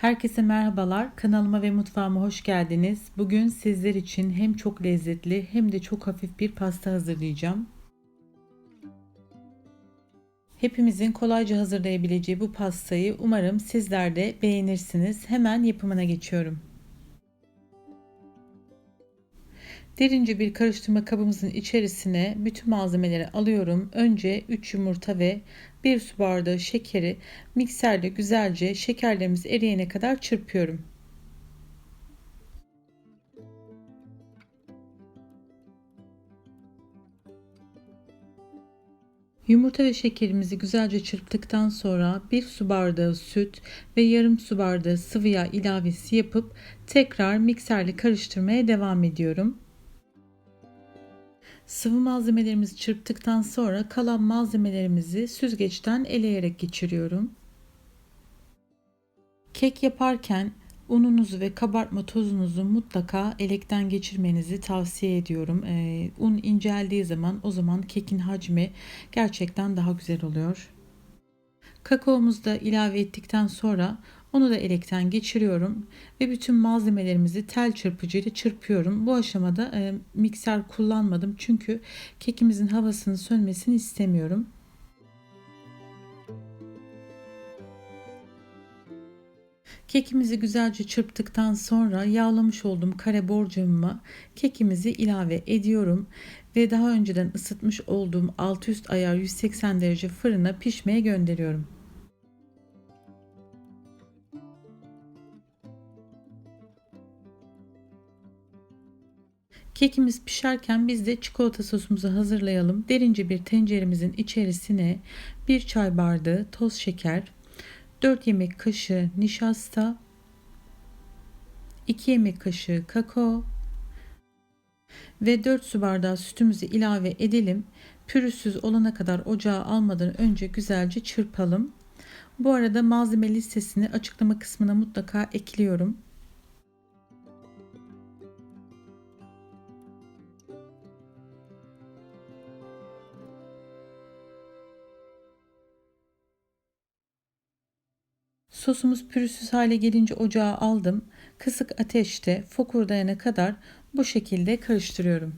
Herkese merhabalar. Kanalıma ve mutfağıma hoş geldiniz. Bugün sizler için hem çok lezzetli hem de çok hafif bir pasta hazırlayacağım. Hepimizin kolayca hazırlayabileceği bu pastayı umarım sizler de beğenirsiniz. Hemen yapımına geçiyorum. Derince bir karıştırma kabımızın içerisine bütün malzemeleri alıyorum. Önce 3 yumurta ve 1 su bardağı şekeri mikserle güzelce şekerlerimiz eriyene kadar çırpıyorum. Yumurta ve şekerimizi güzelce çırptıktan sonra 1 su bardağı süt ve yarım su bardağı sıvı yağ ilavesi yapıp tekrar mikserle karıştırmaya devam ediyorum. Sıvı malzemelerimizi çırptıktan sonra kalan malzemelerimizi süzgeçten eleyerek geçiriyorum. Kek yaparken ununuzu ve kabartma tozunuzu mutlaka elekten geçirmenizi tavsiye ediyorum. Ee, un inceldiği zaman o zaman kekin hacmi gerçekten daha güzel oluyor. Kakaomuzu da ilave ettikten sonra onu da elekten geçiriyorum ve bütün malzemelerimizi tel çırpıcı ile çırpıyorum. Bu aşamada e, mikser kullanmadım çünkü kekimizin havasının sönmesini istemiyorum. Kekimizi güzelce çırptıktan sonra yağlamış olduğum kare borcamıma kekimizi ilave ediyorum ve daha önceden ısıtmış olduğum alt üst ayar 180 derece fırına pişmeye gönderiyorum. Kekimiz pişerken biz de çikolata sosumuzu hazırlayalım. Derince bir tenceremizin içerisine bir çay bardağı toz şeker, 4 yemek kaşığı nişasta, 2 yemek kaşığı kakao ve 4 su bardağı sütümüzü ilave edelim. Pürüzsüz olana kadar ocağa almadan önce güzelce çırpalım. Bu arada malzeme listesini açıklama kısmına mutlaka ekliyorum. Sosumuz pürüzsüz hale gelince ocağa aldım. Kısık ateşte fokurdayana kadar bu şekilde karıştırıyorum.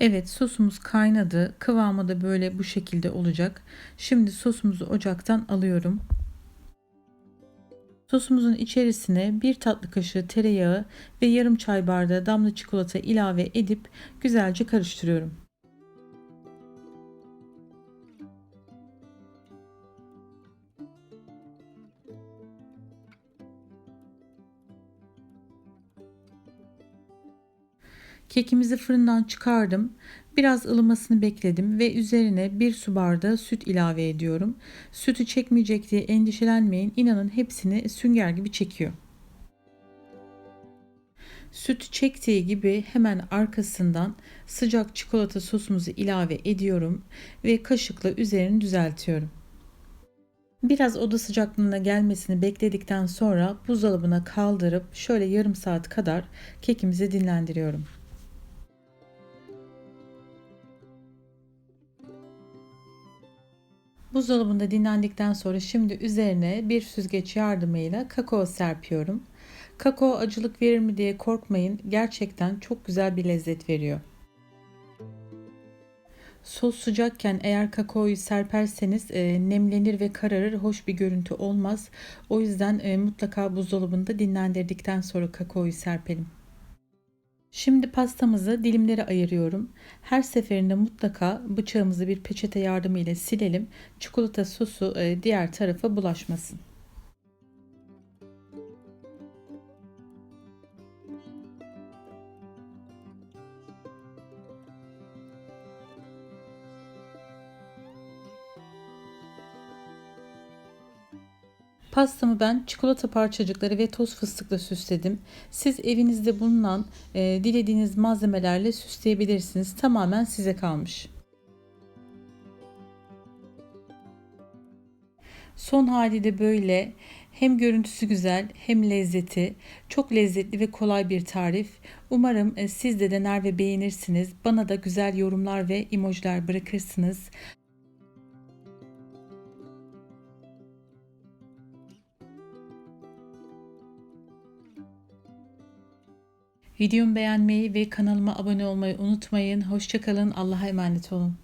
Evet sosumuz kaynadı. Kıvamı da böyle bu şekilde olacak. Şimdi sosumuzu ocaktan alıyorum. Sosumuzun içerisine bir tatlı kaşığı tereyağı ve yarım çay bardağı damla çikolata ilave edip güzelce karıştırıyorum. Kekimizi fırından çıkardım. Biraz ılımasını bekledim ve üzerine bir su bardağı süt ilave ediyorum. Sütü çekmeyecek diye endişelenmeyin. İnanın hepsini sünger gibi çekiyor. Süt çektiği gibi hemen arkasından sıcak çikolata sosumuzu ilave ediyorum ve kaşıkla üzerini düzeltiyorum. Biraz oda sıcaklığına gelmesini bekledikten sonra buzdolabına kaldırıp şöyle yarım saat kadar kekimizi dinlendiriyorum. Buzdolabında dinlendikten sonra şimdi üzerine bir süzgeç yardımıyla kakao serpiyorum. Kakao acılık verir mi diye korkmayın. Gerçekten çok güzel bir lezzet veriyor. Sos sıcakken eğer kakaoyu serperseniz e, nemlenir ve kararır. Hoş bir görüntü olmaz. O yüzden e, mutlaka buzdolabında dinlendirdikten sonra kakaoyu serpelim. Şimdi pastamızı dilimlere ayırıyorum. Her seferinde mutlaka bıçağımızı bir peçete yardımıyla silelim. Çikolata sosu e, diğer tarafa bulaşmasın. Pastamı ben çikolata parçacıkları ve toz fıstıkla süsledim. Siz evinizde bulunan e, dilediğiniz malzemelerle süsleyebilirsiniz. Tamamen size kalmış. Son hali de böyle. Hem görüntüsü güzel hem lezzeti. Çok lezzetli ve kolay bir tarif. Umarım e, siz de dener ve beğenirsiniz. Bana da güzel yorumlar ve emojiler bırakırsınız. Videomu beğenmeyi ve kanalıma abone olmayı unutmayın. Hoşçakalın. Allah'a emanet olun.